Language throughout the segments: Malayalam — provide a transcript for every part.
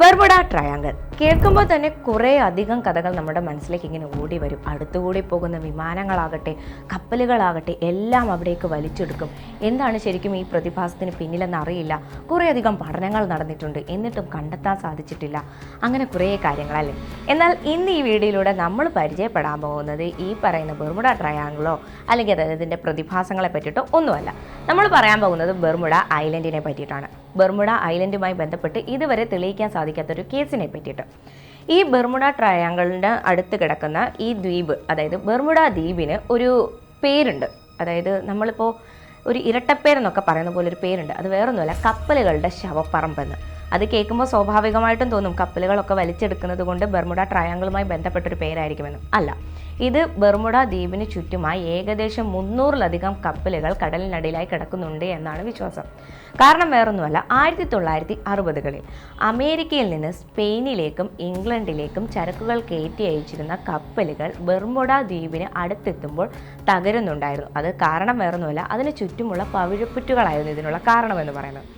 Bermuda triangle. കേൾക്കുമ്പോൾ തന്നെ കുറേ അധികം കഥകൾ നമ്മുടെ മനസ്സിലേക്ക് ഇങ്ങനെ ഓടി വരും. അടുത്തുകൂടി പോകുന്ന വിമാനങ്ങളാകട്ടെ കപ്പലുകളാകട്ടെ എല്ലാം അവിടേക്ക് വലിച്ചെടുക്കും. എന്താണ് ശരിക്കും ഈ പ്രതിഭാസത്തിന് പിന്നിലെന്ന് അറിയില്ല. കുറേ അധികം പഠനങ്ങൾ നടന്നിട്ടുണ്ട്. എന്നിട്ടും കണ്ടെത്താൻ സാധിച്ചിട്ടില്ല. അങ്ങനെ കുറേ കാര്യങ്ങളല്ലേ എന്നാൽ ഇന്ന് ഈ വീഡിയോയിലൂടെ നമ്മൾ പരിചയപ്പെടാൻ പോകുന്നത് ഈ പറയുന്ന ബർമുഡ ട്രയാങ്കിളോ അല്ലെങ്കിൽ അതായത് ഇതിന്റെ പ്രതിഭാസങ്ങളെ പറ്റിയിട്ടോ ഒന്നുമല്ല. നമ്മൾ പറയാൻ പോകുന്നത് ബർമുഡ ഐലൻഡിനെ പറ്റിയിട്ടാണ്. ബർമുഡ ഐലൻഡുമായി ബന്ധപ്പെട്ട് ഇതുവരെ തെളിയിക്കാൻ സാധിക്കാത്ത ഒരു കേസിനെ പറ്റിയിട്ട്. ഈ ബെർമുഡ ട്രയാങ്കിളിന്റെ അടുത്ത് കിടക്കുന്ന ഈ ദ്വീപ് അതായത് ബെർമുഡ ദ്വീപിന് ഒരു പേരുണ്ട്. അതായത് നമ്മളിപ്പോൾ ഒരു ഇരട്ടപ്പേരെന്നൊക്കെ പറയുന്ന പോലെ ഒരു പേരുണ്ട്. അത് വേറൊന്നുമല്ല കപ്പലുകളുടെ ശവപ്പറമ്പെന്ന്. അത് കേൾക്കുമ്പോൾ സ്വാഭാവികമായിട്ടും തോന്നും. കപ്പലുകളൊക്കെ വലിച്ചെടുക്കുന്നത് കൊണ്ട് ബർമുഡ ട്രയാങ്കിളുമായി ബന്ധപ്പെട്ടൊരു പേരായിരിക്കുമെന്ന്. അല്ല ഇത് ബർമുഡ ദ്വീപിന് ചുറ്റുമായി ഏകദേശം മുന്നൂറിലധികം കപ്പലുകൾ കടലിനടിയിലായി കിടക്കുന്നുണ്ട് എന്നാണ് വിശ്വാസം. കാരണം വേറൊന്നുമല്ല ആയിരത്തി തൊള്ളായിരത്തി അറുപതുകളിൽ അമേരിക്കയിൽ നിന്ന് സ്പെയിനിലേക്കും ഇംഗ്ലണ്ടിലേക്കും ചരക്കുകൾ കയറ്റി അയച്ചിരുന്ന കപ്പലുകൾ ബർമുഡ ദ്വീപിന് അടുത്തെത്തുമ്പോൾ തകരുന്നുണ്ടായിരുന്നു. അത് കാരണം വേറൊന്നുമല്ല അതിന് ചുറ്റുമുള്ള പവിഴപ്പുറ്റുകളായിരുന്നു ഇതിനുള്ള കാരണമെന്ന് പറയുന്നത്.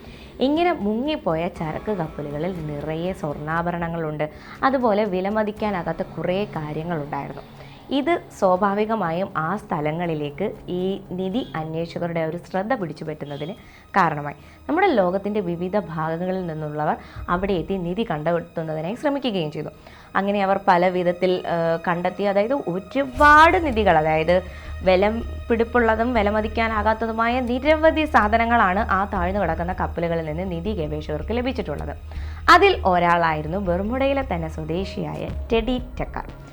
ഇങ്ങനെ മുങ്ങിപ്പോയ ചരക്ക് കപ്പലുകളിൽ നിറയെ സ്വർണാഭരണങ്ങളുണ്ട്. അതുപോലെ വിലമതിക്കാനാകാത്ത കുറേ കാര്യങ്ങളുണ്ടായിരുന്നു. ഇത് സ്വാഭാവികമായും ആ സ്ഥലങ്ങളിലേക്ക് ഈ നിധി അന്വേഷകരുടെ ഒരു ശ്രദ്ധ പിടിച്ചു പറ്റുന്നതിന് കാരണമായി. നമ്മുടെ ലോകത്തിന്റെ വിവിധ ഭാഗങ്ങളിൽ നിന്നുള്ളവർ അവിടെ എത്തി നിധി കണ്ടെത്തുന്നതിനായി ശ്രമിക്കുകയും ചെയ്തു. അങ്ങനെ അവർ പല വിധത്തിൽ കണ്ടെത്തി അതായത് ഒരുപാട് നിധികൾ അതായത് വിലം പിടിപ്പുള്ളതും വിലമതിക്കാനാകാത്തതുമായ നിരവധി സാധനങ്ങളാണ് ആ താഴ്ന്നു കിടക്കുന്ന കപ്പലുകളിൽ നിന്ന് നിധി ഗവേഷകർക്ക് ലഭിച്ചിട്ടുള്ളത്. അതിൽ ഒരാളായിരുന്നു ബെർമുഡയിലെ തന്നെ സ്വദേശിയായ ടെഡി ടെക്കർ.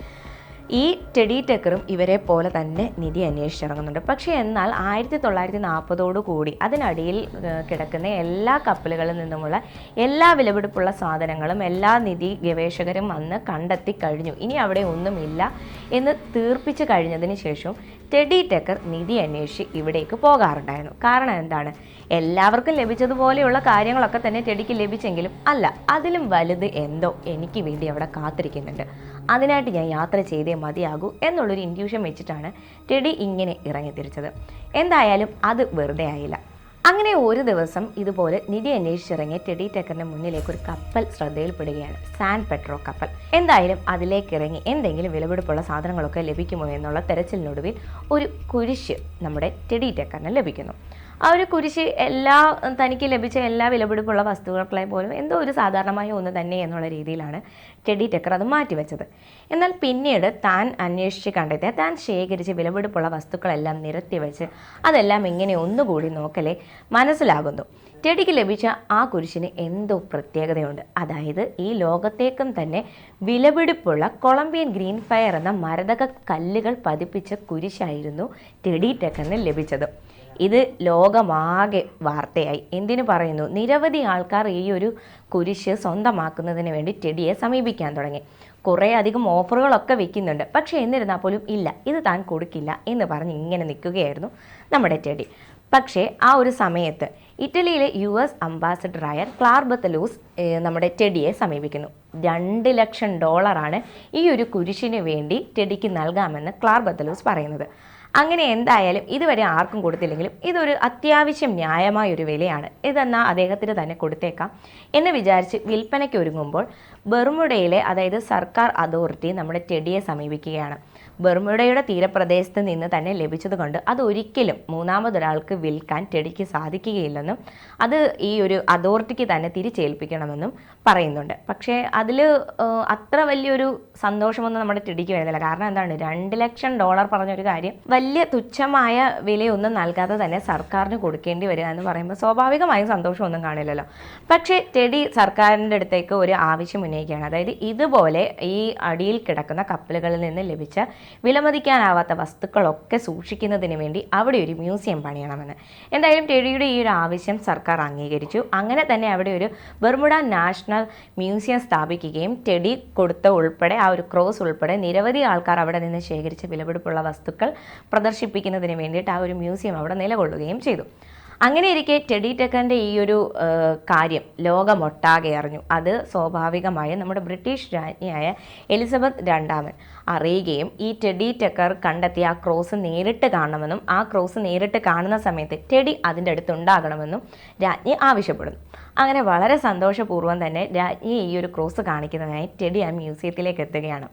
ഈ ടെഡി ടെക്കറും ഇവരെ പോലെ തന്നെ നിധി അന്വേഷിച്ചിറങ്ങുന്നുണ്ട്. പക്ഷേ എന്നാൽ ആയിരത്തി തൊള്ളായിരത്തി നാൽപ്പതോടു കൂടി അതിനടിയിൽ കിടക്കുന്ന എല്ലാ കപ്പലുകളിൽ നിന്നുമുള്ള എല്ലാ വിലപിടിപ്പുള്ള സാധനങ്ങളും എല്ലാ നിധി ഗവേഷകരും വന്ന് കണ്ടെത്തി കഴിഞ്ഞു. ഇനി അവിടെ ഒന്നുമില്ല എന്ന് തീർപ്പിച്ച് കഴിഞ്ഞതിന് ശേഷവും ടെഡി ടെക്കർ നിധി അന്വേഷിച്ച് ഇവിടേക്ക് പോകാറുണ്ടായിരുന്നു. കാരണം എന്താണ്? എല്ലാവർക്കും ലഭിച്ചതുപോലെയുള്ള കാര്യങ്ങളൊക്കെ തന്നെ ടെഡിക്ക് ലഭിച്ചെങ്കിലും അല്ല അതിലും വലുത് എന്തോ എനിക്ക് വേണ്ടി അവിടെ കാത്തിരിക്കുന്നുണ്ട്. അതിനായിട്ട് ഞാൻ യാത്ര ചെയ്തേ മതിയാകൂ എന്നുള്ളൊരു ഇൻഡ്യൂഷൻ വെച്ചിട്ടാണ് ടെഡി ഇങ്ങനെ ഇറങ്ങി ഇറങ്ങിത്തിരിച്ചത് എന്തായാലും അത് വെറുതെ ആയില്ല. അങ്ങനെ ഒരു ദിവസം ഇതുപോലെ നിധി അന്വേഷിച്ചിറങ്ങിയ ടെഡി ടെക്കറിന്റെ മുന്നിലേക്ക് ഒരു കപ്പൽ ശ്രദ്ധയിൽപ്പെടുകയാണ്. സാൻ പെട്രോ കപ്പൽ. എന്തായാലും അതിലേക്ക് ഇറങ്ങി എന്തെങ്കിലും വിലപിടിപ്പുള്ള സാധനങ്ങളൊക്കെ ലഭിക്കുമോ എന്നുള്ള തെരച്ചിലിനൊടുവിൽ ഒരു കുരിശ് നമ്മുടെ ടെഡി ടെക്കറിന് ലഭിക്കുന്നു. ആ ഒരു കുരിശ് എല്ലാ തനിക്ക് ലഭിച്ച എല്ലാ വിലപിടിപ്പുള്ള വസ്തുക്കളെ പോലും എന്തോ ഒരു സാധാരണമായ ഒന്ന് തന്നെ എന്നുള്ള രീതിയിലാണ് ടെഡി ടെക്കർ അത് മാറ്റിവെച്ചത്. എന്നാൽ പിന്നീട് താൻ അന്വേഷിച്ച് കണ്ടെത്തിയ താൻ ശേഖരിച്ച് വിലപിടിപ്പുള്ള വസ്തുക്കളെല്ലാം നിരത്തി വെച്ച് അതെല്ലാം ഇങ്ങനെ ഒന്നുകൂടി നോക്കലേ മനസ്സിലാകുന്നു. ടെഡിക്ക് ലഭിച്ച ആ കുരിശിന് എന്തോ പ്രത്യേകതയുണ്ട്. അതായത് ഈ ലോകത്തേക്കും തന്നെ വിലപിടിപ്പുള്ള കൊളംബിയൻ ഗ്രീൻ ഫയർ എന്ന മരതക കല്ലുകൾ പതിപ്പിച്ച കുരിശായിരുന്നു ടെഡി ടെക്കറിന് ലഭിച്ചത്. ഇത് ലോകമാകെ വാർത്തയായി. എന്തിനു പറയുന്നു? നിരവധി ആൾക്കാർ ഈ ഒരു കുരിശ് സ്വന്തമാക്കുന്നതിന് വേണ്ടി ടെഡിയെ സമീപിക്കാൻ തുടങ്ങി. കുറേ അധികം ഓഫറുകളൊക്കെ വെക്കുന്നുണ്ട്. പക്ഷേ എന്നിരുന്നാൽ പോലും ഇല്ല. ഇത് താൻ കൊടുക്കില്ല എന്ന് പറഞ്ഞ് ഇങ്ങനെ നിൽക്കുകയായിരുന്നു നമ്മുടെ ടെഡി. പക്ഷേ ആ ഒരു സമയത്ത് ഇറ്റലിയിലെ യു എസ് അംബാസഡറായ ക്ലാർബത്തലൂസ് നമ്മുടെ ടെഡിയെ സമീപിക്കുന്നു. രണ്ട് ലക്ഷം ഡോളറാണ് ഈ ഒരു കുരിശിന് വേണ്ടി ടെഡിക്ക് നൽകാമെന്ന് ക്ലാർബത്തലൂസ് പറയുന്നത്. അങ്ങനെ എന്തായാലും ഇതുവരെ ആർക്കും കൊടുത്തില്ലെങ്കിലും ഇതൊരു അത്യാവശ്യം ന്യായമായ ഒരു വിലയാണ്. ഇതെന്നാൽ അദ്ദേഹത്തിന് തന്നെ കൊടുത്തേക്കാം എന്ന് വിചാരിച്ച് വിൽപ്പനയ്ക്ക് ഒരുങ്ങുമ്പോൾ ബെർമുഡയിലെ അതായത് സർക്കാർ അതോറിറ്റി നമ്മുടെ ടെഡിയെ സമീപിക്കുകയാണ്. ബെർമുഡയുടെ തീരപ്രദേശത്ത് നിന്ന് തന്നെ ലഭിച്ചതുകൊണ്ട് അത് ഒരിക്കലും മൂന്നാമതൊരാൾക്ക് വിൽക്കാൻ ടെഡിക്ക് സാധിക്കുകയില്ലെന്നും അത് ഈ ഒരു അതോറിറ്റിക്ക് തന്നെ തിരിച്ചേൽപ്പിക്കണമെന്നും പറയുന്നുണ്ട്. പക്ഷേ അതിൽ അത്ര വലിയൊരു സന്തോഷമൊന്നും നമ്മുടെ ടിഡിക്ക് വരുന്നില്ല. കാരണം എന്താണ്? രണ്ട് ലക്ഷം ഡോളർ പറഞ്ഞൊരു കാര്യം വലിയ തുച്ഛമായ വിലയൊന്നും നൽകാതെ തന്നെ സർക്കാരിന് കൊടുക്കേണ്ടി വരിക എന്ന് പറയുമ്പോൾ സ്വാഭാവികമായും സന്തോഷമൊന്നും കാണില്ലല്ലോ. പക്ഷേ ടെഡി സർക്കാരിന്റെ അടുത്തേക്ക് ഒരു ആവശ്യം ഉന്നയിക്കുകയാണ്. അതായത് ഇതുപോലെ ഈ അടിയിൽ കിടക്കുന്ന കപ്പലുകളിൽ നിന്ന് ലഭിച്ച വിലമതിക്കാനാവാത്ത വസ്തുക്കളൊക്കെ സൂക്ഷിക്കുന്നതിന് വേണ്ടി അവിടെ ഒരു മ്യൂസിയം പണിയണമെന്ന്. എന്തായാലും ടെഡിയുടെ ഈ ഒരു ആവശ്യം സർക്കാർ അംഗീകരിച്ചു. അങ്ങനെ തന്നെ അവിടെ ഒരു ബർമുഡ നാഷണൽ മ്യൂസിയം സ്ഥാപിക്കുകയും ടെഡി കൊടുത്ത ഉൾപ്പെടെ ആ ഒരു ക്രോസ് ഉൾപ്പെടെ നിരവധി ആൾക്കാർ അവിടെ നിന്ന് ശേഖരിച്ച വിലപിടിപ്പുള്ള വസ്തുക്കൾ പ്രദർശിപ്പിക്കുന്നതിന് വേണ്ടിയിട്ട് ആ ഒരു മ്യൂസിയം അവിടെ നിലകൊള്ളുകയും ചെയ്തു. അങ്ങനെ ഇരിക്കെ ടെഡി ടെക്കറിന്റെ ഈ ഒരു കാര്യം ലോകമൊട്ടാകെ അറിഞ്ഞു. അത് സ്വാഭാവികമായും നമ്മുടെ ബ്രിട്ടീഷ് രാജ്ഞിയായ എലിസബത്ത് രണ്ടാമൻ അറിയുകയും ഈ ടെഡി ടെക്കർ കണ്ടെത്തിയ ആ ക്രോസ് നേരിട്ട് കാണണമെന്നും ആ ക്രോസ് നേരിട്ട് കാണുന്ന സമയത്ത് ടെഡി അതിന്റെ അടുത്ത് ഉണ്ടാകണമെന്നും രാജ്ഞി ആവശ്യപ്പെടുന്നു. അങ്ങനെ വളരെ സന്തോഷപൂർവം തന്നെ രാജ്ഞി ഈ ഒരു ക്രോസ് കാണിക്കുന്നതിനായി ടെഡി ആ മ്യൂസിയത്തിലേക്ക് എത്തുകയാണ്.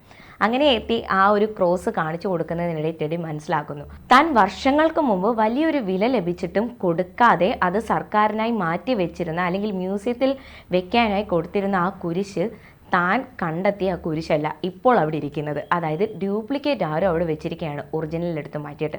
അങ്ങനെ എത്തി ആ ഒരു ക്രോസ് കാണിച്ചു കൊടുക്കുന്നതിനിടെ ടെഡി മനസ്സിലാക്കുന്നു. താൻ വർഷങ്ങൾക്ക് മുമ്പ് വലിയൊരു വില ലഭിച്ചിട്ടും കൊടുക്കാതെ അത് സർക്കാരിനായി മാറ്റി വെച്ചിരുന്ന അല്ലെങ്കിൽ മ്യൂസിയത്തിൽ വെക്കാനായി കൊടുത്തിരുന്ന ആ കുരിശ് താൻ കണ്ടെത്തിയ ആ കുരിശല്ല ഇപ്പോൾ അവിടെ ഇരിക്കുന്നത്. അതായത് ഡ്യൂപ്ലിക്കേറ്റ് ആരോ അവിടെ വെച്ചിരിക്കുകയാണ് ഒറിജിനൽ എടുത്ത് മാറ്റിയിട്ട്.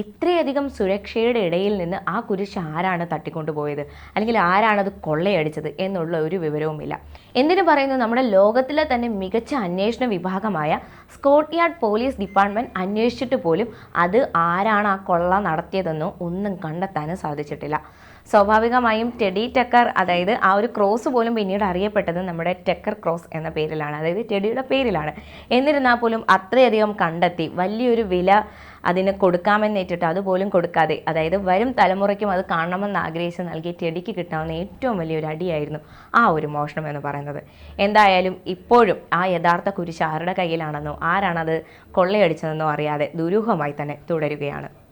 ഇത്രയധികം സുരക്ഷയുടെ ഇടയിൽ നിന്ന് ആ കുരിശ് ആരാണ് തട്ടിക്കൊണ്ടുപോയത് അല്ലെങ്കിൽ ആരാണത് കൊള്ളയടിച്ചത് എന്നുള്ള ഒരു വിവരവുമില്ല. എന്തിനു പറയുന്നു നമ്മുടെ ലോകത്തിലെ തന്നെ മികച്ച അന്വേഷണ വിഭാഗമായ സ്കോട്ട്യാർഡ് പോലീസ് ഡിപ്പാർട്ട്മെന്റ് അന്വേഷിച്ചിട്ട് പോലും അത് ആരാണ് ആ കൊള്ള നടത്തിയതെന്നോ ഒന്നും കണ്ടെത്താനും സാധിച്ചിട്ടില്ല. സ്വാഭാവികമായും ടെഡി ടെക്കർ അതായത് ആ ഒരു ക്രോസ് പോലും പിന്നീട് അറിയപ്പെട്ടത് നമ്മുടെ ടെക്കർ ക്രോസ് എന്ന പേരിലാണ്. അതായത് ടെഡിയുടെ പേരിലാണ്. എന്നിരുന്നാൽ പോലും അത്രയധികം കണ്ടെത്തി വലിയൊരു വില അതിന് കൊടുക്കാമെന്നേറ്റിട്ട് അതുപോലും കൊടുക്കാതെ അതായത് വരും തലമുറയ്ക്കും അത് കാണണമെന്ന് ആഗ്രഹിച്ച് നൽകി ടെഡിക്ക് കിട്ടാവുന്ന ഏറ്റവും വലിയൊരു അടിയായിരുന്നു ആ ഒരു മോഷണം എന്ന് പറയുന്നത്. എന്തായാലും ഇപ്പോഴും ആ യഥാർത്ഥ കുരിശ് ആരുടെ കയ്യിലാണെന്നോ ആരാണത് കൊള്ളയടിച്ചതെന്നോ അറിയാതെ ദുരൂഹമായി തന്നെ തുടരുകയാണ്.